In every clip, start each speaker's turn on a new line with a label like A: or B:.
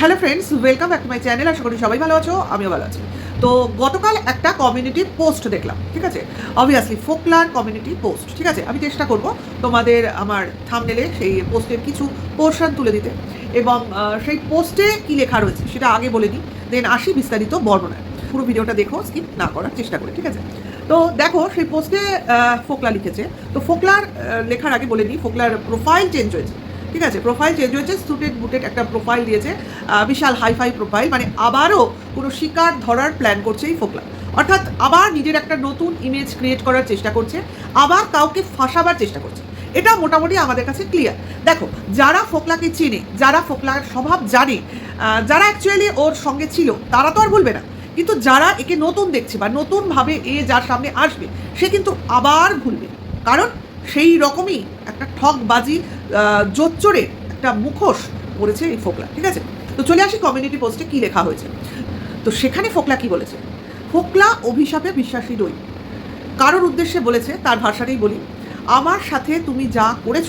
A: Hello friends welcome back to my channel আশা করি সবাই ভালো আছো, আমিও ভালো আছি। তো গতকাল একটা কমিউনিটি পোস্ট দেখলাম, ঠিক আছে? অবভিয়াসলি ফোকলার কমিউনিটি পোস্ট ঠিক আছে? আমি চেষ্টা করব তোমাদের আমার থামনেলে সেই পোস্টের কিছু পোর্শন তুলে দিতে। এবং সেই পোস্টে কি লেখা রয়েছে সেটা আগে বলে দিই। দেন আসি বিস্তারিত বর্ণনায়। পুরো ভিডিওটা দেখো স্কিপ না করার চেষ্টা করে, ঠিক আছে? তো দেখো, সেই পোস্টে ফোকলা লিখেছে। তো ফোকলার লেখার আগে বলে দিই ফোকলার প্রোফাইল চেঞ্জ হয়েছে। ঠিক আছে প্রোফাইল চেঞ্জ হয়েছে স্টুডেন্ট বুটেড একটা প্রোফাইল দিয়েছে বিশাল হাইফাই প্রোফাইল মানে আবারও কোনো শিকার ধরার প্ল্যান করছে এই ফোকলা। অর্থাৎ আবার নিজের একটা নতুন ইমেজ ক্রিয়েট করার চেষ্টা করছে, আবার কাউকে ফাঁসাবার চেষ্টা করছে। এটা মোটামুটি আমাদের কাছে ক্লিয়ার দেখো, যারা ফোকলাকে চেনে, যারা ফোকলার স্বভাব জানে যারা অ্যাকচুয়ালি ওর সঙ্গে ছিল, তারা তো আর ভুলবে না। কিন্তু যারা একে নতুন দেখছে বা নতুনভাবে এ যার সামনে আসবে, সে কিন্তু আবার ভুলবে। কারণ সেই রকমই একটা ঠকবাজি জোচ্চোরে একটা মুখোশ পড়েছে এই ফোকলা, ঠিক আছে? তো চলে আসি কমিউনিটি পোস্টে কি লেখা হয়েছে। তো সেখানে ফোকলা কি বলেছে? ফোকলা অভিশাপে বিশ্বাসী নই। কারোর উদ্দেশ্যে বলেছে, তার ভাষাটাই বলি। আমার সাথে তুমি যা করেছ,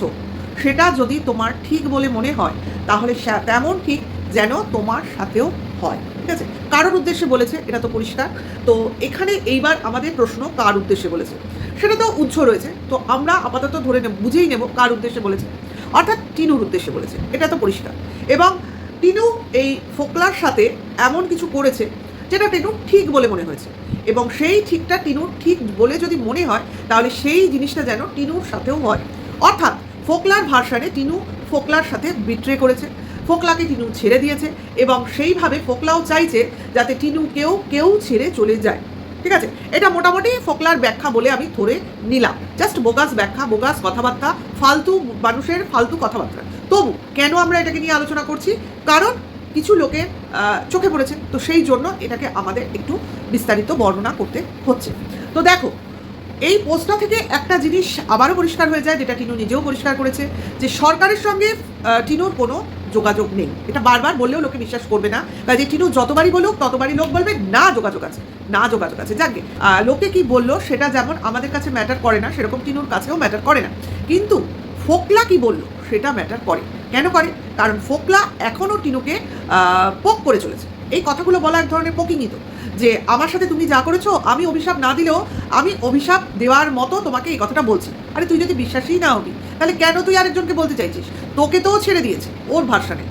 A: সেটা যদি তোমার ঠিক বলে মনে হয়, তাহলে তেমন ঠিক যেন তোমার সাথেও হয়, ঠিক আছে? কারোর উদ্দেশ্যে বলেছে, এটা তো পরিষ্কার। তো এখানে এইবার আমাদের প্রশ্ন, কার উদ্দেশ্যে বলেছে? সেটা তো উৎস রয়েছে। তো আমরা আপাতত ধরে নেব, বুঝেই নেব কার উদ্দেশ্যে বলেছে। অর্থাৎ টিনুর উদ্দেশ্যে বলেছে। এটা তো পরিষ্কার। এবং টিনু এই ফোকলার সাথে এমন কিছু করেছে যেটা টিনু ঠিক বলে মনে হয়েছে। এবং সেই ঠিকটা টিনুর ঠিক বলে যদি মনে হয়, তাহলে সেই জিনিসটা যেন টিনুর সাথেও হয়। অর্থাৎ ফোকলার ভার্সানে টিনু ফোকলার সাথে বিট্রে করেছে, ফোকলাকে টিনু ছেড়ে দিয়েছে এবং সেইভাবে ফোকলাও চাইছে যাতে টিনুকেও কেউ ছেড়ে চলে যায়। ঠিক আছে? এটা মোটামুটি ফোকলার ব্যাখ্যা বলে আমি ধরে নিলাম। জাস্ট বোগাস ব্যাখ্যা বোগাস কথাবার্তা ফালতু মানুষের ফালতু কথাবার্তা। তবু কেন আমরা এটাকে নিয়ে আলোচনা করছি? কারণ কিছু আহ, চোখে পড়েছে। তো সেই জন্য এটাকে আমাদের একটু বিস্তারিত বর্ণনা করতে হচ্ছে। তো দেখো এই পোস্টটা থেকে একটা জিনিস আবারও পরিষ্কার হয়ে যায় যেটা টিনু নিজেও পরিষ্কার করেছে যে সরকারের সঙ্গে টিনুর কোনো যোগাযোগ নেই। এটা বারবার বললেও লোকে বিশ্বাস করবে না। কাজে টিনু যতবারই বলুক, ততবারই লোক বলবে, না, যোগাযোগ আছে। না, যোগাযোগ আছে। যাকে লোকে কি বলল, সেটা যেমন আমাদের কাছে ম্যাটার করে না, সেরকম টিনুর কাছেও ম্যাটার করে না। কিন্তু ফোকলা কি বলল, সেটা ম্যাটার করে। কেন করে? কারণ ফোকলা এখনও টিনুকে পোক করে চলেছে। এই কথাগুলো বলা এক ধরনের পোকিংই তো। যে আমার সাথে তুমি যা করেছ, আমি অভিশাপ না দিলেও আমি অভিশাপ দেওয়ার মতো তোমাকে এই কথাটা বলছি। আরে তুই যদি বিশ্বাসই না হবি, তাহলে কেন তুই আরেকজনকে বলতে চাইছিস? তোকে তো ছেড়ে দিয়েছে, ওর ভার্সানে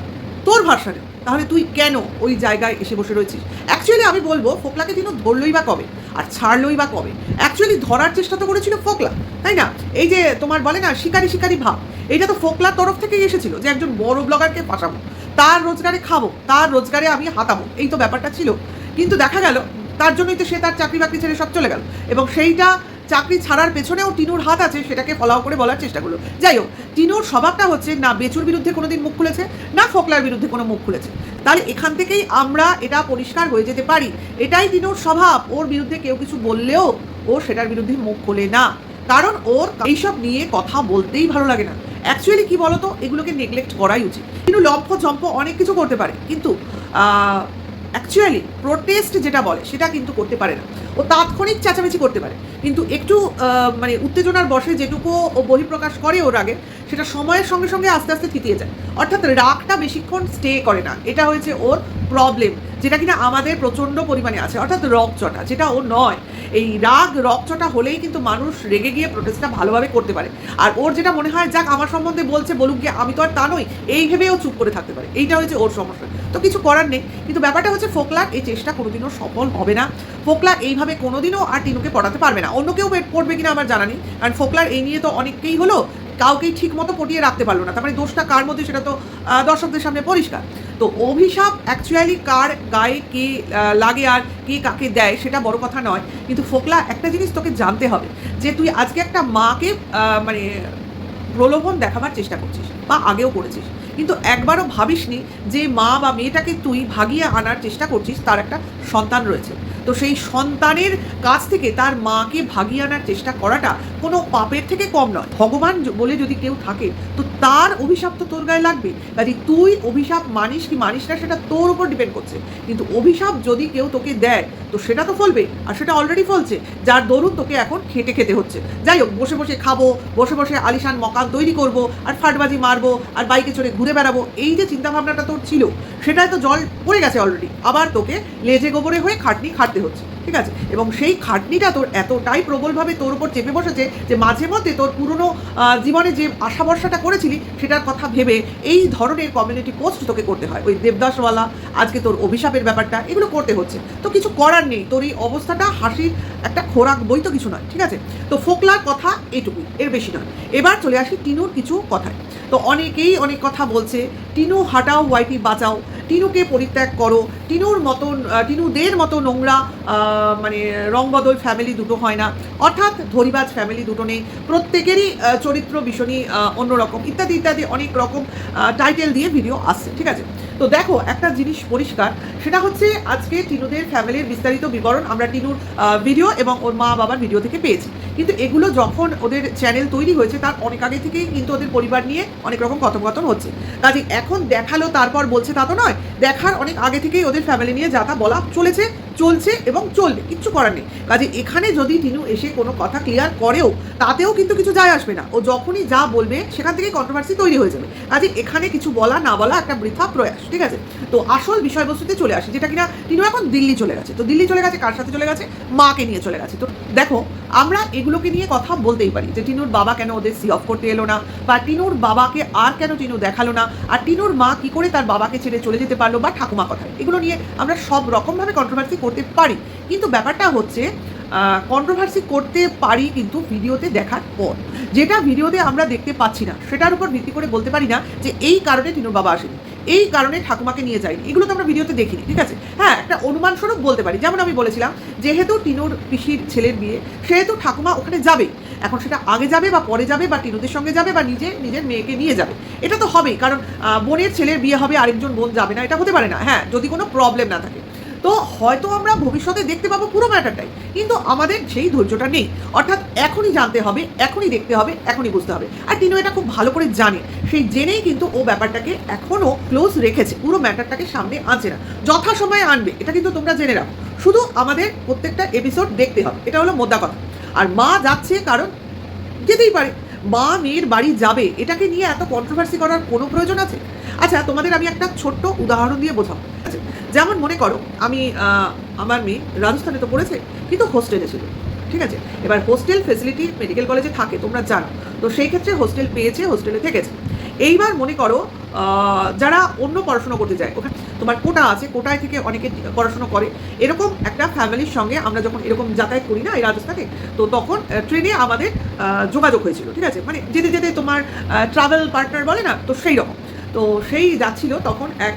A: তোর ভার্সানে তাহলে তুই কেন ওই জায়গায় এসে বসে রয়েছিস? অ্যাকচুয়ালি আমি বলব, ফোকলাকে তিনি ধরলই বা কবে, আর ছাড়লই বা কবে অ্যাকচুয়ালি ধরার চেষ্টা তো করেছিল ফোকলা, তাই না? এই যে তোমার বলে না, শিকারি শিকারি ভাব, এটা তো ফোকলার তরফ থেকেই এসেছিল যে একজন বড় ব্লগারকে ফাঁসাবো, তার রোজগারে খাব, তার রোজগারে আমি হাতাবো, এই তো ব্যাপারটা ছিল। কিন্তু দেখা গেল, তার জন্যই তো সে তার চাকরি বাকরি ছেড়ে সব চলে গেল। এবং সেইটা চাকরি ছাড়ার পেছনেও টিনুর হাত আছে, সেটাকে ফলাও করে বলার চেষ্টা করল। যাই হোক, টিনুর স্বভাবটা হচ্ছে না বেচুর বিরুদ্ধে কোনোদিন মুখ খুলেছে, না ফোকলার বিরুদ্ধে কোনো মুখ খুলেছে। তাহলে এখান থেকেই আমরা এটা পরিষ্কার হয়ে যেতে পারি। এটাই টিনুর স্বভাব। ওর বিরুদ্ধে কেউ কিছু বললেও ও সেটার বিরুদ্ধে মুখ খোলে না। কারণ ওর এইসব নিয়ে কথা বলতেই ভালো লাগে না। অ্যাকচুয়ালি কি বলতো? এগুলোকে নেগলেক্ট করাই উচিত। কিন্তু লম্ফ জম্প অনেক কিছু করতে পারে। কিন্তু অ্যাকচুয়ালি প্রোটেস্ট যেটা বলে, সেটা কিন্তু করতে পারে না। ও তাৎক্ষণিক চেঁচামেচি করতে পারে। কিন্তু একটু মানে উত্তেজনার বসে যেটুকু ও বহিঃপ্রকাশ করে ওর আগে, সেটা সময়ের সঙ্গে সঙ্গে আস্তে আস্তে থিতিয়ে যায়। অর্থাৎ রাগটা বেশিক্ষণ স্টে করে না। এটা হয়েছে ওর প্রবলেম যেটা কিনা আমাদের প্রচণ্ড পরিমাণে আছে, অর্থাৎ রকচটা, যেটা ও নয়। এই রাগ, রকচটা হলেই কিন্তু মানুষ রেগে গিয়ে প্রোটেস্টটা ভালোভাবে করতে পারে। আর ওর যেটা মনে হয়, যাক, আমার সম্বন্ধে বলছে, বলুক গিয়ে, আমি তো আর তা নই, এই ভেবেও চুপ করে থাকতে পারে। এইটা হচ্ছে ওর সমস্যা। তো কিছু করার নেই। কিন্তু ব্যাপারটা হচ্ছে, ফোকলার এই চেষ্টা কোনোদিনও সফল হবে না। ফোকলা এইভাবে কোনোদিনও আর টিনুকে পড়াতে পারবে না। অন্য কেউ পড়বে কিনা আমার জানা নেই। কারণ ফোকলার এই নিয়ে তো অনেককেই হলো। কাউকেই ঠিক মতো পটিয়ে রাখতে পারল না। তার মানে দোষটা কার মধ্যে সেটা তো দর্শকদের সামনে পরিষ্কার। তো অভিশাপ অ্যাকচুয়ালি কার গায়ে কে লাগে আর কে কাকে দেয় সেটা বড় কথা নয়। কিন্তু ফোকলা, একটা জিনিস তোকে জানতে হবে যে তুই আজকে একটা মাকে মানে প্রলোভন দেখাবার চেষ্টা করছিস বা আগেও করেছিস। কিন্তু একবারও ভাবিসনি যে মা বা মেয়েটাকে তুই ভাগিয়ে আনার চেষ্টা করছিস, তার একটা সন্তান রয়েছে। তো সেই সন্তানের কাছ থেকে তার মাকে ভাগিয়ে আনার চেষ্টা করাটা কোনো পাপের থেকে কম নয়। ভগবান বলে যদি কেউ থাকে, তো তার অভিশাপ তো তোর গায়ে লাগবে কাজে তুই অভিশাপ মানিস কি মানিস না সেটা তোর উপর ডিপেন্ড করছে। কিন্তু অভিশাপ যদি কেউ তোকে দেয়, তো সেটা তো ফলবে আর সেটা অলরেডি ফলছে। যার দরুন তোকে এখন খেটে খেতে হচ্ছে। যাই হোক, বসে বসে খাব, বসে বসে আলিশান মকান তৈরি করব, আর ফাটবাজি মারবো, আর বাইকে চড়ে ঘুরে বেড়াবো, এই যে চিন্তাভাবনাটা তোর ছিল, সেটায় তো জল পড়ে গেছে অলরেডি আবার তোকে লেজে গোবরে হয়ে খাটনি খাটতে হচ্ছে, ঠিক আছে? এবং সেই খাটনিটা তোর এতটাই প্রবলভাবে তোর উপর চেপে বসেছে যে মাঝে মধ্যে তোর পুরনো জীবনে যে আশা ভরসাটা করেছিলি, সেটার কথা ভেবে এই ধরনের কমিউনিটি পোস্ট তোকে করতে হয়। ওই দেবদাসওয়ালা, আজকে তোর অভিশাপের ব্যাপারটা, এগুলো করতে হচ্ছে। তো কিছু করার নেই। তোর এই অবস্থাটা হাসির একটা খোরাক বই তো কিছু নয়, ঠিক আছে? তো ফোকলার কথা এইটুকুই এর বেশি নয়। এবার চলে আসি টিনুর কিছু কথায়। তো অনেকেই অনেক কথা বলছে, টিনু, হাটাও ওয়াইটি বাঁচাও। টিনুকে পরিত্যাগ করো। টিনুর মতন টিনুদের মতো নোংরা মানে রংবদল ফ্যামিলি দুটো হয় না। অর্থাৎ ধরিবাজ ফ্যামিলি দুটো নেই। প্রত্যেকেরই চরিত্র ভীষণই অন্যরকম। ইত্যাদি ইত্যাদি অনেক রকম টাইটেল দিয়ে ভিডিও আসছে, ঠিক আছে? তো দেখো, একটা জিনিস পরিষ্কার, সেটা হচ্ছে আজকে টিনুদের ফ্যামিলির বিস্তারিত বিবরণ আমরা টিনুর ভিডিও এবং ওর মা বাবার ভিডিও থেকে পেয়েছি। কিন্তু এগুলো যখন ওদের চ্যানেল তৈরি হয়েছে, তার অনেক আগে থেকেই কিন্তু ওদের পরিবার নিয়ে অনেক রকম কথোপকথন হচ্ছে। কাজে এখন দেখাল, তারপর বলছে তা তো নয়, দেখার অনেক আগে থেকেই ওদের ফ্যামিলি নিয়ে যা তা বলা চলেছে। চলছে এবং চলবে, কিচ্ছু করার নেই। কাজে এখানে যদি টিনু এসে কোনো কথা ক্লিয়ার করেও, তাতেও কিন্তু কিছু যায় আসবে না। ও যখনই যা বলবে, সেখান থেকে কন্ট্রোভার্সি তৈরি হয়ে যাবে। কাজে এখানে কিছু বলা না বলা একটা বৃথা প্রয়াস, ঠিক আছে? তো আসল বিষয়বস্তুতে চলে আসি, যেটা কিনা টিনু এখন দিল্লি চলে গেছে। তো দিল্লি চলে গেছে, কার সাথে চলে গেছে? মাকে নিয়ে চলে গেছে। তো দেখো, আমরা এগুলোকে নিয়ে কথা বলতেই পারি যে টিনুর বাবা কেন ওদের সি অফ করতে এলো না, বা টিনুর বাবাকে আর কেন টিনু দেখাল না, আর টিনুর মা কি করে তার বাবাকে ছেড়ে চলে যেতে পারল বা ঠাকুমা কথায়। এগুলো নিয়ে আমরা সব রকমভাবে কন্ট্রোভার্সি করতে পারি। কিন্তু ব্যাপারটা হচ্ছে কন্ট্রোভার্সি করতে পারি কিন্তু ভিডিওতে দেখার পর। যেটা ভিডিওতে আমরা দেখতে পাচ্ছি না, সেটার উপর ভিত্তি করে বলতে পারি না যে এই কারণে টিনুর বাবা আসেনি, এই কারণে ঠাকুমাকে নিয়ে যায়নি। এগুলো তো আমরা ভিডিওতে দেখিনি, ঠিক আছে? হ্যাঁ একটা অনুমান স্বরূপ বলতে পারি। যেমন আমি বলেছিলাম, যেহেতু টিনুর পিসির ছেলের বিয়ে, সেহেতু ঠাকুমা ওখানে যাবে। এখন সেটা আগে যাবে বা পরে যাবে বা টিনুদের সঙ্গে যাবে বা নিজে, নিজের মেয়েকে নিয়ে যাবে। এটা তো হবেই, কারণ বোনের ছেলের বিয়ে হবে, আরেকজন বোন যাবে না, এটা হতে পারে না। হ্যাঁ যদি কোনো প্রবলেম না থাকে। তো হয়তো আমরা ভবিষ্যতে দেখতে পাবো পুরো ম্যাটারটাই, কিন্তু আমাদের সেই ধৈর্যটা নেই। অর্থাৎ এখনই জানতে হবে, এখনই দেখতে হবে, এখনই বুঝতে হবে। আর টিনু এটা খুব ভালো করে জানে সেই জেনেই কিন্তু ও ব্যাপারটাকে এখনও ক্লোজ রেখেছে, পুরো ম্যাটারটাকে সামনে আনছে না। যথাসময়ে আনবে, এটা কিন্তু তোমরা জেনে রাখো। শুধু আমাদের প্রত্যেকটা এপিসোড দেখতে হবে, এটা হলো মোদ্দা কথা। আর মা যাচ্ছে কারণ যেতেই পারে, মা মেয়ের বাড়ি যাবে, এটাকে নিয়ে এত কন্ট্রোভার্সি করার কোনো প্রয়োজন আছে? আচ্ছা তোমাদের আমি একটা ছোট্ট উদাহরণ দিয়ে বোঝাবো। আচ্ছা যেমন মনে করো, আমি আমার মেয়ে রাজস্থানে তো পড়েছে, কিন্তু হোস্টেলে ছিল, ঠিক আছে? এবার হোস্টেল ফেসিলিটি মেডিকেল কলেজে থাকে, তোমরা জানো। তো সেই ক্ষেত্রে হোস্টেল পেয়েছে হোস্টেলে থেকেছে। এইবার মনে করো যারা অন্য পড়াশুনো করতে যায়, ওখানে তোমার কোটা আছে, কোটায় থেকে অনেকে পড়াশুনো করে। এরকম একটা ফ্যামিলির সঙ্গে আমরা যখন এরকম যাতায়াত করি না এই রাজস্থানে, তো তখন ট্রেনে আমাদের যোগাযোগ হয়েছিল, ঠিক আছে? মানে যেতে যেতে তোমার ট্রাভেল পার্টনার বলে না, তো সেই রকম। তো সেই যাচ্ছিল তখন এক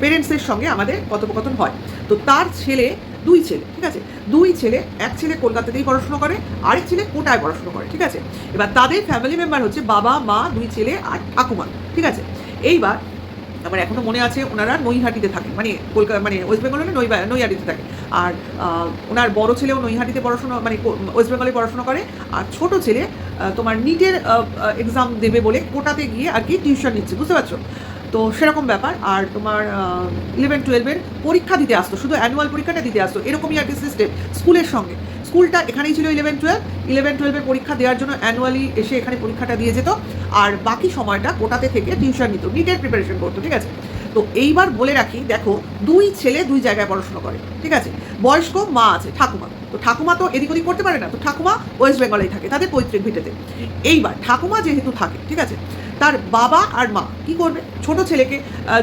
A: পেরেন্টসের সঙ্গে আমাদের কথোপকথন হয়। তো তার ছেলে, দুই ছেলে, ঠিক আছে? দুই ছেলে, এক ছেলে কলকাতাতেই পড়াশোনা করে, আরেক ছেলে কোটায় পড়াশুনো করে, ঠিক আছে? এবার তাদের ফ্যামিলি মেম্বার হচ্ছে বাবা, মা, দুই ছেলে আর ঠাকুমা ঠিক আছে? এইবার, আমার এখনও মনে আছে ওনারা নৈহাটিতে থাকে মানে কলকাতা মানে ওয়েস্ট বেঙ্গল নৈ নৈহাটিতে থাকে। আর ওনার বড় ছেলেও নৈহাটিতে পড়াশোনা মানে ওয়েস্ট বেঙ্গলে পড়াশোনা করে, আর ছোট ছেলে তোমার নিটের এক্সাম দেবে বলে কোটাতে গিয়ে আর কি টিউশন নিচ্ছে, বুঝতে পারছ? তো সেরকম ব্যাপার। আর তোমার ইলেভেন টুয়েলভের পরীক্ষা দিতে আসতো, শুধু অ্যানুয়াল পরীক্ষাটা দিতে আসতো। এরকমই আর কি সিস্টেম স্কুলের সঙ্গে। স্কুলটা এখানেই ছিল ইলেভেন টুয়েলভ ইলেভেন টুয়েলভের পরীক্ষা দেওয়ার জন্য অ্যানুয়ালি এসে এখানে পরীক্ষাটা দিয়ে যেত। আর বাকি সময়টা কোটাতে থেকে টিউশন নিত নিটের প্রিপারেশন করতো, ঠিক আছে? তো এইবার বলে রাখি, দেখো, দুই ছেলে দুই জায়গায় পড়াশোনা করে, ঠিক আছে? বয়স্ক মা আছে, ঠাকুমা। তো ঠাকুমা তো এদিক ওদিক করতে পারে না, তো ঠাকুমা ওয়েস্ট বেঙ্গলেই থাকে, তাদের পৈতৃক ভিটেতে। এইবার ঠাকুমা যেহেতু থাকে, ঠিক আছে, তার বাবা আর মা কি করবে? ছোট ছেলেকে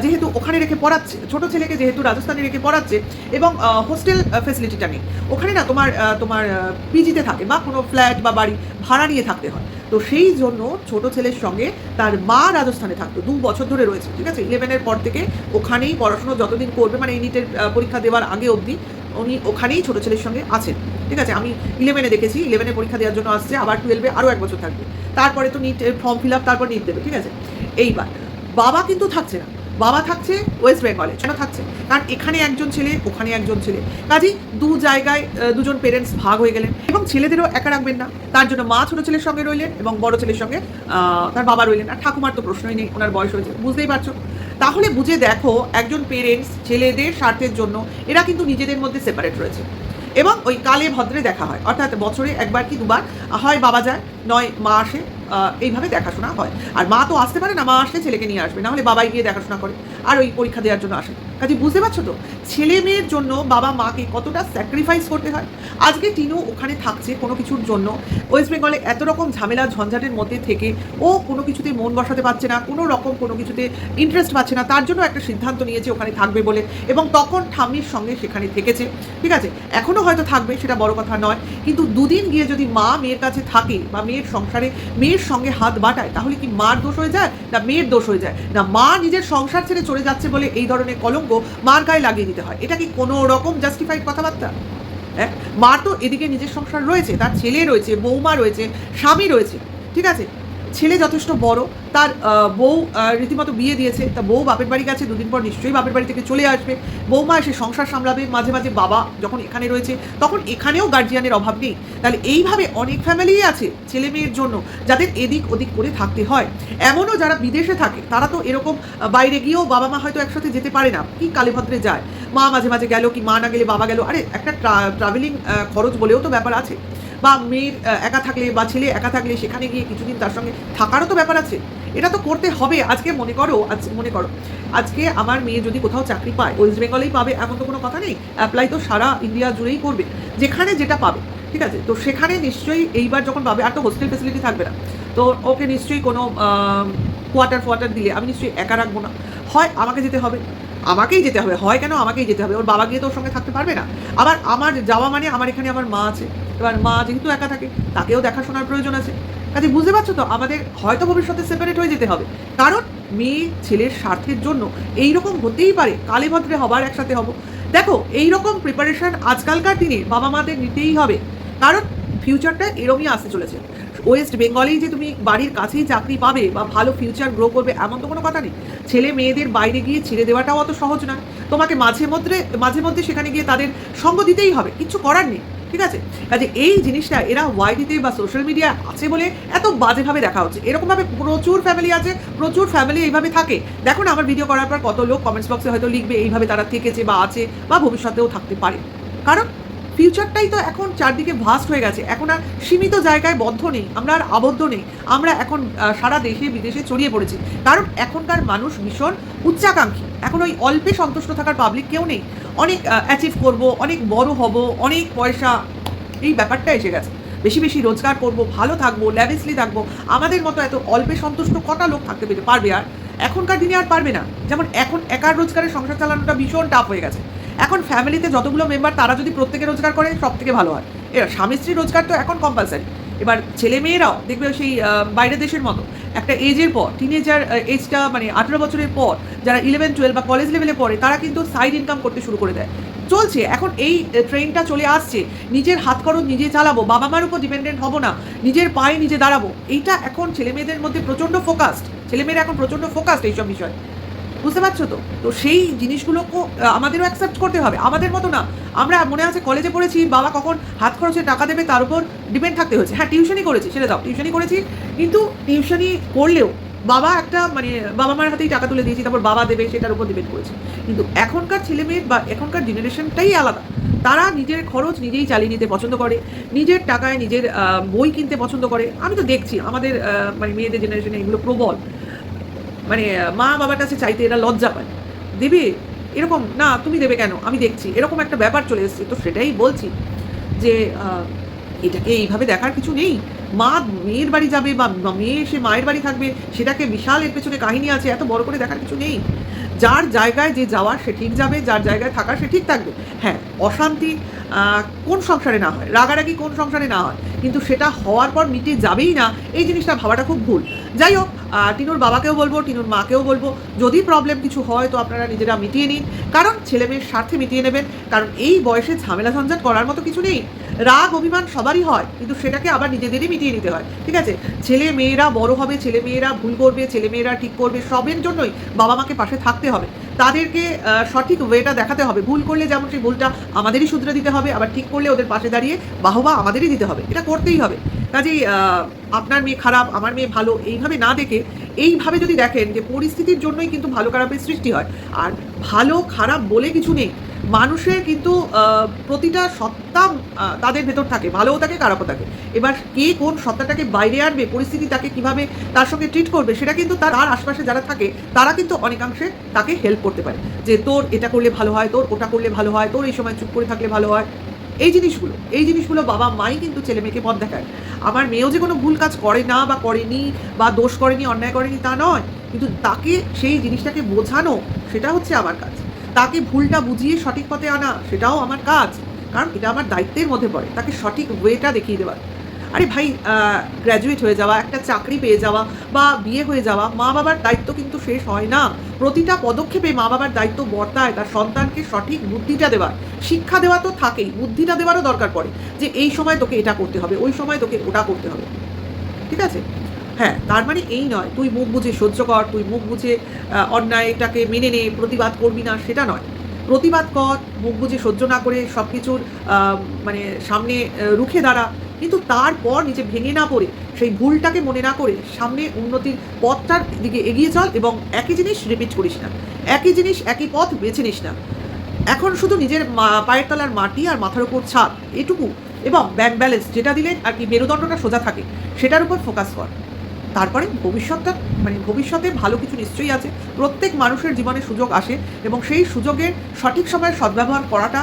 A: যেহেতু ওখানে রেখে পড়াচ্ছে, ছোট ছেলেকে যেহেতু রাজস্থানে রেখে পড়াচ্ছে এবং হোস্টেল ফেসিলিটিটা নেই, ওখানে না তোমার তোমার পিজিতে থাকে বা কোনো ফ্ল্যাট বা বাড়ি ভাড়া নিয়ে থাকতে হয়। তো সেই জন্য ছোট ছেলের সঙ্গে তার মা রাজস্থানে থাকতো, দু বছর ধরে রয়েছে, ঠিক আছে ইলেভেনের পর থেকে ওখানেই পড়াশুনো যতদিন করবে মানে এই নিটের পরীক্ষা দেওয়ার আগে অবধি উনি ওখানেই ছোট ছেলের সঙ্গে আছেন। ঠিক আছে? আমি ইলেভেনে দেখেছি ইলেভেনে পরীক্ষা দেওয়ার জন্য আসছে, আবার টুয়েলভে আরও এক বছর থাকবে। তারপরে তো নিট ফর্ম ফিল আপ তারপর নিট দেবে, ঠিক আছে? এইবার, বাবা কিন্তু থাকছে না। বাবা থাকছে ওয়েস্ট বেঙ্গলে কেন থাকছে। কারণ এখানে একজন ছেলে, ওখানে একজন ছেলে। কাজেই দু জায়গায় দুজন পেরেন্টস ভাগ হয়ে গেলেন। এবং ছেলেদেরও একা রাখবেন না। তার জন্য মা ছোটো ছেলের সঙ্গে রইলেন এবং বড় ছেলের সঙ্গে তার বাবা রইলেন। আর ঠাকুমার তো প্রশ্নই নেই, ওনার বয়স হয়েছে। বুঝতেই পারছ? তাহলে বুঝে দেখো একজন পেরেন্টস ছেলেদের স্বার্থের জন্য এরা কিন্তু নিজেদের মধ্যে সেপারেট রয়েছে। এবং ওই কালে ভদ্রে দেখা হয়। অর্থাৎ বছরে একবার কি দুবার হয় বাবা যায়, নয় মা আসে এইভাবে দেখাশোনা হয়। আর মা তো আসতে পারে না, মা আসলে ছেলেকে নিয়ে আসবে না হলে বাবাই গিয়ে দেখাশোনা করে, আর ওই পরীক্ষা দেওয়ার জন্য আসে। কাজে বুঝতে পারছ তো? ছেলে মেয়ের জন্য বাবা মাকে কতটা স্যাক্রিফাইস করতে হয়? আজকে টিনু ওখানে থাকছে কোনো কিছুর জন্য। ওয়েস্ট বেঙ্গলে এত রকম ঝামেলা, ঝঞ্ঝাটের মধ্যে থেকে ও কোনো কিছুতে মন বসাতে পারছে না, কোনো রকম কোনো কিছুতে ইন্টারেস্ট পাচ্ছে না, তার জন্য একটা সিদ্ধান্ত নিয়েছে ওখানে থাকবে বলে। এবং তখন ঠাম্মির সঙ্গে সেখানে থেকেছে। ঠিক আছে? এখনও হয়তো থাকবে, সেটা বড় কথা নয়। কিন্তু দুদিন গিয়ে যদি মা মেয়ের কাছে থাকে বা মেয়ের সংসারে, মেয়ের সঙ্গে হাত বাটায়, তাহলে কি মার দোষ হয়ে যায় না মেয়ের দোষ হয়ে যায়? না মা নিজের সংসার ছেড়ে চলে যাচ্ছে বলে এই ধরনের কলঙ্ক মার গায়ে লাগিয়ে দিতে হয়। এটা কি কোনো রকম জাস্টিফাইড কথাবার্তা? হ্যাঁ? মার তো এদিকে নিজের সংসার রয়েছে, তার ছেলে রয়েছে, বৌমা রয়েছে, স্বামী রয়েছে, ঠিক আছে? ছেলে যথেষ্ট বড়, তার বউ রীতিমতো বিয়ে দিয়েছে, তা বউ বাপের বাড়ি গেছে, দুদিন পর নিশ্চয়ই বাপের বাড়ি থেকে চলে আসবে। বৌমা এসে সংসার সামলাবে, মাঝে মাঝে বাবা যখন এখানে রয়েছে, তখন এখানেও গার্জিয়ানের অভাব নেই। তাহলে এইভাবে অনেক ফ্যামিলিই আছে ছেলে মেয়ের জন্য, যাদের এদিক ওদিক করে থাকতে হয়। এমনও যারা বিদেশে থাকে, তারা তো এরকম বাইরে গিয়েও বাবা মা হয়তো একসাথে যেতে পারে না। কি কালীভদ্রে যায়? মা মাঝে মাঝে গেল, কি মা না গেলে বাবা গেল? আরে, একটা ট্রাভেলিং খরচ বলেও তো ব্যাপার আছে। বা মেয়ের একা থাকলে বা ছেলে একা থাকলে সেখানে গিয়ে কিছুদিন তার সঙ্গে থাকারও তো ব্যাপার আছে। এটা তো করতে হবে। আজকে মনে করো, আজ মনে করো, আজকে আমার মেয়ে যদি কোথাও চাকরি পায় ওয়েস্ট বেঙ্গলেই পাবে, এমন তো কোনো কথা নেই। অ্যাপ্লাই তো সারা ইন্ডিয়া জুড়েই করবে। যেখানে যেটা পাবে, ঠিক আছে? তো সেখানে নিশ্চয়ই এইবার যখন পাবে, আর তো হোস্টেল ফেসিলিটি থাকবে না। তো ওকে নিশ্চয়ই কোনো কোয়ার্টার ফোয়ার্টার দিলে আমি নিশ্চয়ই একা রাখব না। হয় আমাকে যেতে হবে আমাকেই যেতে হবে। হয় কেন আমাকেই যেতে হবে? ওর বাবা গিয়ে তো ওর সঙ্গে থাকতে পারবে না? আবার আমার যাওয়া মানে আমার এখানে আমার মা আছে। এবার মা যেহেতু একা থাকে, তাকেও দেখাশোনার প্রয়োজন আছে। কাজে বুঝতে পারছ তো, আমাদের হয়তো ভবিষ্যতে সেপারেট হয়ে যেতে হবে। কারণ মেয়ে ছেলের স্বার্থের জন্য এই রকম হতেই পারে কালে ভদ্রে হবার একসাথে হব। দেখো এই রকম প্রিপারেশন আজকালকার দিনে বাবা মাদের নিতেই হবে। কারণ ফিউচারটা এরমই আসতে চলেছে। ওয়েস্ট বেঙ্গলেই যে তুমি বাড়ির কাছেই চাকরি পাবে বা ভালো ফিউচার গ্রো করবে, এমন তো কোনো কথা নেই। ছেলে মেয়েদের বাইরে গিয়ে ছেড়ে দেওয়াটাও অত সহজ নয়। তোমাকে মাঝে মধ্যে মাঝে মধ্যে সেখানে গিয়ে তাদের সঙ্গ দিতেই হবে। কিচ্ছু করার নেই, ঠিক আছে? কাজে এই জিনিসটা এরা ওয়াইডিতে বা সোশ্যাল মিডিয়া আছে বলে এত বাজেভাবে দেখা হচ্ছে। এরকমভাবে প্রচুর ফ্যামিলি আছে, প্রচুর ফ্যামিলি এইভাবে থাকে। দেখো না আমার ভিডিও করার পর কত লোক কমেন্টস বক্সে হয়তো লিখবে, এইভাবে তারা থেকেছে বা আছে বা ভবিষ্যতেও থাকতে পারে। কারণ ফিউচারটাই তো এখন চারদিকে ভাস্ট হয়ে গেছে। এখন আর সীমিত জায়গায় বদ্ধ নেই, আমরা আর আবদ্ধ নেই। আমরা এখন সারা দেশে, বিদেশে ছড়িয়ে পড়েছি। কারণ এখনকার মানুষ ভীষণ উচ্চাকাঙ্ক্ষী। এখন ওই অল্পে সন্তুষ্ট থাকার পাবলিক কেউ নেই। অনেক অ্যাচিভ করব, অনেক বড় হব, অনেক পয়সা, এই ব্যাপারটা এসে গেছে। বেশি বেশি রোজগার করব, ভালো থাকব ল্যাভিসলি থাকব। আমাদের মতো এত অল্পে সন্তুষ্ট কটা লোক থাকতে পেরে, পারবে আর? এখনকার দিনে আর পারবে না। যেমন এখন একার রোজগারের সংসার চালানোটা ভীষণ টাফ হয়ে গেছে। এখন ফ্যামিলিতে যতগুলো মেম্বার তারা যদি প্রত্যেকে রোজগার করে সব থেকে ভালো হয়। এরা স্বামী স্ত্রী রোজগার তো এখন কম্পালসারি এবার ছেলে মেয়েরাও, দেখবে সেই বাইরের দেশের মতো। একটা এজের পর টিনেজার এজটা মানে আঠেরো বছরের পর, যারা ইলেভেন টুয়েলভ বা কলেজ লেভেলে পড়ে, তারা কিন্তু সাইড ইনকাম করতে শুরু করে দেয়। চলছে, এখন এই ট্রেনটা চলে আসছে। নিজের হাত খরচ নিজে চালাবো বাবা মার উপর ডিপেন্ডেন্ট হব না। নিজের পায়ে নিজে দাঁড়াবো। এইটা এখন ছেলে মেয়েদের মধ্যে প্রচণ্ড ফোকাসড ছেলেমেয়েরা এখন প্রচণ্ড ফোকাসড এইসব বিষয়। বুঝতে পারছ তো? তো সেই জিনিসগুলোকে আমাদেরও অ্যাকসেপ্ট করতে হবে। আমাদের মতো না। আমরা মনে আছে কলেজে পড়েছি, বাবা কখন হাত খরচে টাকা দেবে, তার উপর ডিপেন্ড থাকতে হয়েছে। হ্যাঁ টিউশনই করেছি, সেটা দাও টিউশনই করেছি, কিন্তু টিউশনই করলেও বাবা একটা মানে বাবা মার হাতেই টাকা তুলে দিয়েছি, তারপর বাবা দেবে, সেটার উপর ডিপেন্ড করেছে। কিন্তু এখনকার ছেলে মেয়ের বা এখনকার জেনারেশনটাই আলাদা। তারা নিজের খরচ নিজেই চালিয়ে নিতে পছন্দ করে, নিজের টাকায় নিজের বই কিনতে পছন্দ করে। আমি তো দেখছি, আমাদের মানে মেয়েদের জেনারেশনে এগুলো প্রবল। মানে মা বাবার কাছে চাইতে এরা লজ্জা পায়। দেবে, এরকম, না, তুমি দেবে কেন? আমি দেখছি। এরকম একটা ব্যাপার চলে এসেছে। তো সেটাই বলছি যে এটাকে এইভাবে দেখার কিছু নেই। মা মেয়ের বাড়ি যাবে বা মেয়ে সে মায়ের বাড়ি থাকবে, সেটাকে বিশাল এর পেছনে কাহিনী আছে, এত বড় করে দেখার কিছু নেই। যার জায়গায় যে যাওয়ার সে ঠিক যাবে, যার জায়গায় থাকার সে ঠিক থাকবে। হ্যাঁ অশান্তি কোন সংসারে না হয়? রাগারাগি কোন সংসারে না হয়? কিন্তু সেটা হওয়ার পর মিটে যাবেই না। এই জিনিসটা ভাবাটা খুব ভুল। যাই হোক টিনুর বাবাকেও বলব, টিনুর মাকেও বলব, যদি প্রবলেম কিছু হয় তো আপনারা নিজেরা মিটিয়ে নিন। কারণ ছেলে মেয়ের স্বার্থে মিটিয়ে নেবেন। কারণ এই বয়সে ঝামেলা ঝঞ্ঝাট করার মতো কিছু নেই। রাগ, অভিমান সবারই হয়, কিন্তু সেটাকে আবার নিজেদেরই মিটিয়ে নিতে হয়, ঠিক আছে? ছেলে মেয়েরা বড় হবে, ছেলে মেয়েরা ভুল করবে, ছেলে মেয়েরা ঠিক করবে, সবের জন্যই বাবা মাকে পাশে থাকতে হবে। তাদেরকে সঠিক ওয়েটা দেখাতে হবে। ভুল করলে যেমন সেই ভুলটা আমাদেরই শুধরে দিতে হবে, আবার ঠিক করলে ওদের পাশে দাঁড়িয়ে বাহবা আমাদেরই দিতে হবে। এটা করতেই হবে। কাজেই আপনার মেয়ে খারাপ, আমার মেয়ে ভালো, এইভাবে না দেখে, এইভাবে যদি দেখেন যে পরিস্থিতির জন্যই কিন্তু ভালো খারাপের সৃষ্টি হয়। আর ভালো, খারাপ বলে কিছু নেই। মানুষের কিন্তু প্রতিটা সত্তা তাদের ভেতর থাকে। ভালোও থাকে, খারাপও থাকে। এবার কে কোন সত্তাটাকে বাইরে আনবে, পরিস্থিতি তাকে কীভাবে তার সঙ্গে ট্রিট করবে, সেটা কিন্তু তার আর আশপাশে যারা থাকে, তারা কিন্তু অনেকাংশে তাকে হেল্প করতে পারে। যে তোর এটা করলে ভালো হয়, তোর ওটা করলে ভালো হয়, তোর এই সময় চুপ করে থাকলে ভালো হয়। এই জিনিসগুলো এই জিনিসগুলো বাবা মাই কিন্তু ছেলে মেয়েকে পথ দেখায়। আমার মেয়েও যে কোনো ভুল কাজ করে না বা করেনি বা দোষ করেনি, অন্যায় করেনি তা নয়। কিন্তু তাকে সেই জিনিসটাকে বোঝানো, সেটা হচ্ছে আমার কাজ। তাকে ভুলটা বুঝিয়ে সঠিক পথে আনা, সেটাও আমার কাজ। কারণ এটা আমার দায়িত্বের মধ্যে পড়ে। তাকে সঠিক ওয়েটা দেখিয়ে দেওয়ার আরে ভাই গ্র্যাজুয়েট হয়ে যাওয়া, একটা চাকরি পেয়ে যাওয়া বা বিয়ে হয়ে যাওয়া মা বাবার দায়িত্ব কিন্তু শেষ হয় না। প্রতিটা পদক্ষেপে মা বাবার দায়িত্ব বর্তায়, তার সন্তানকে সঠিক বুদ্ধিটা দেওয়ার শিক্ষা দেওয়া তো থাকেই, বুদ্ধিটা দেওয়ারও দরকার পড়ে যে, এই সময় তোকে এটা করতে হবে, ওই সময় তোকে ওটা করতে হবে। ঠিক আছে? হ্যাঁ তার মানে এই নয়, তুই মুখ বুঝে সহ্য কর, তুই মুখ বুঝে অন্যায়টাকে মেনে নে, প্রতিবাদ করবি না, সেটা নয়। প্রতিবাদ কর, মুখ বুঝে সহ্য না করে সব কিছুর মানে সামনে রুখে দাঁড়া। কিন্তু তারপর নিজে ভেঙে না পড়ে, সেই ভুলটাকে মনে না করে সামনে উন্নতির পথটার দিকে এগিয়ে চল এবং একই জিনিস রিপিট করিস না। একই জিনিস একই পথ বেছে নিস না। এখন শুধু নিজের মা- পায়ের তলার মাটি আর মাথার উপর ছাদ, এটুকু। এবং ব্যাংক ব্যালেন্স যেটা দিলে আর কি মেরুদণ্ডটা সোজা থাকে, সেটার উপর ফোকাস কর। তারপরে ভবিষ্যৎটা মানে ভবিষ্যতে ভালো কিছু নিশ্চয়ই আছে। প্রত্যেক মানুষের জীবনে সুযোগ আসে এবং সেই সুযোগের সঠিক সময়ে সদ্ব্যবহার করাটা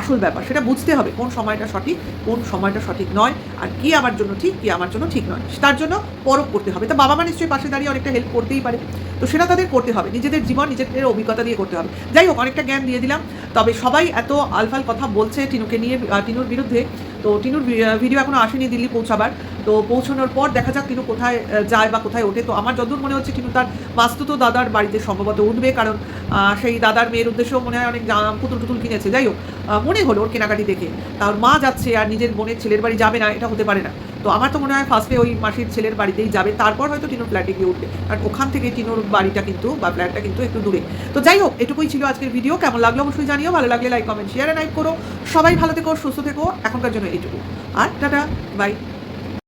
A: আসল ব্যাপার। সেটা বুঝতে হবে কোন সময়টা সঠিক, কোন সময়টা সঠিক নয়, আর কি আমার জন্য ঠিক, কি আমার জন্য ঠিক নয়। তার জন্য পরখ করতে হবে। তা বাবা মা নিশ্চয়ই পাশে দাঁড়িয়ে অনেকটা হেল্প করতেই পারে। তো সেটা তাদের করতে হবে। নিজেদের জীবন, নিজেদের অভিজ্ঞতা দিয়ে করতে হবে। যাই হোক, অনেকটা জ্ঞান দিয়ে দিলাম। তবে সবাই এত আলফাল কথা বলছে টিনুকে নিয়ে টিনুর বিরুদ্ধে। তো টিনুর ভিডিও এখনও আসেনি দিল্লি পৌঁছাবার। তো পৌঁছানোর পর দেখা যাক টিনু কোথায় যায় বা কোথায় ওঠে। তো আমার যতদূর মনে হচ্ছে টিনু তার মাস্তুতো দাদার বাড়িতে সম্ভবত উঠবে কারণ সেই দাদার মেয়ের উদ্দেশ্যেও মনে হয় অনেক পুতুল টুতুল কিনেছে। যাই হোক মনে হলো ওর কেনাকাটি দেখে। তার মা যাচ্ছে আর নিজের বোনের ছেলের বাড়ি যাবে না, এটা হতে পারে না। তো আমার তো মনে হয় ফার্স্টে ওই মাসির ছেলের বাড়িতেই যাবে, তারপর হয়তো টিনুর ফ্ল্যাটে গিয়ে উঠবে। কারণ ওখান থেকে টিনুর বাড়িটা কিন্তু বা ফ্ল্যাটটা কিন্তু একটু দূরে। তো যাই হোক, এটুকুই ছিল আজকের ভিডিও কেমন লাগল অবশ্যই জানিও। ভালো লাগলে like comment share and like করো। সবাই ভালো থেকো, সুস্থ থেকো। এখনকার জন্য এইটুকু আর টাটা বাই